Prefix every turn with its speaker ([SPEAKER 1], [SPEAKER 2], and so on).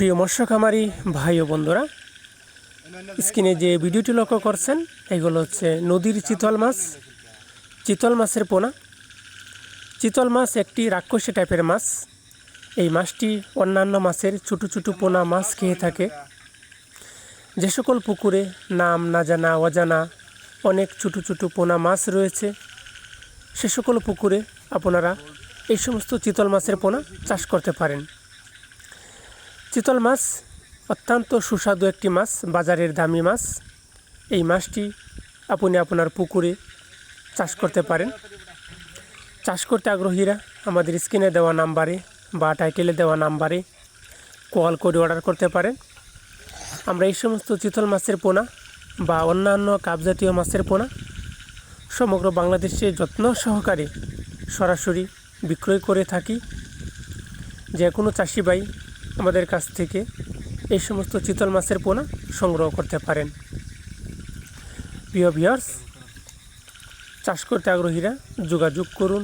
[SPEAKER 1] প্রিয় মৎস্য খামারি ভাই ও বন্ধুরা, স্ক্রিনে যে ভিডিওটি লক্ষ্য করছেন, এগুলো হচ্ছে নদীর চিতল মাছ, চিতল মাছের পোনা। চিতল মাছ একটি রাক্ষসী টাইপের মাছ। এই মাছটি অন্যান্য মাছের ছোটো ছোটো পোনা মাছ খেয়ে থাকে। যে সকল পুকুরে নাম না জানা, অজানা অনেক ছোটো ছোটো পোনা মাছ রয়েছে, সে সকল পুকুরে আপনারা এই সমস্ত চিতল মাছের পোনা চাষ করতে পারেন। চিতল মাছ, অত্যন্ত সুস্বাদু একটি মাছ, বাজারের দামি মাছ। এই মাছটি আপনি আপনার পুকুরে চাষ করতে পারেন। চাষ করতে আগ্রহীরা আমাদের স্ক্রিনে দেওয়া নাম্বারে বা টাইটেলে দেওয়া নাম্বারে কল করে অর্ডার করতে পারেন। আমরা এই সমস্ত চিতল মাছের পোনা বা অন্যান্য কাপ জাতীয় মাছের পোনা সমগ্র বাংলাদেশে যত্ন সহকারে সরাসরি বিক্রয় করে থাকি। যে কোনো চাষি ভাই আমাদের কাছ থেকে এই সমস্ত চিতল মাছের পোনা সংগ্রহ করতে পারেন। প্রিয় ভিয়ার্স চাষ করতে আগ্রহীরা যোগাযোগ করুন।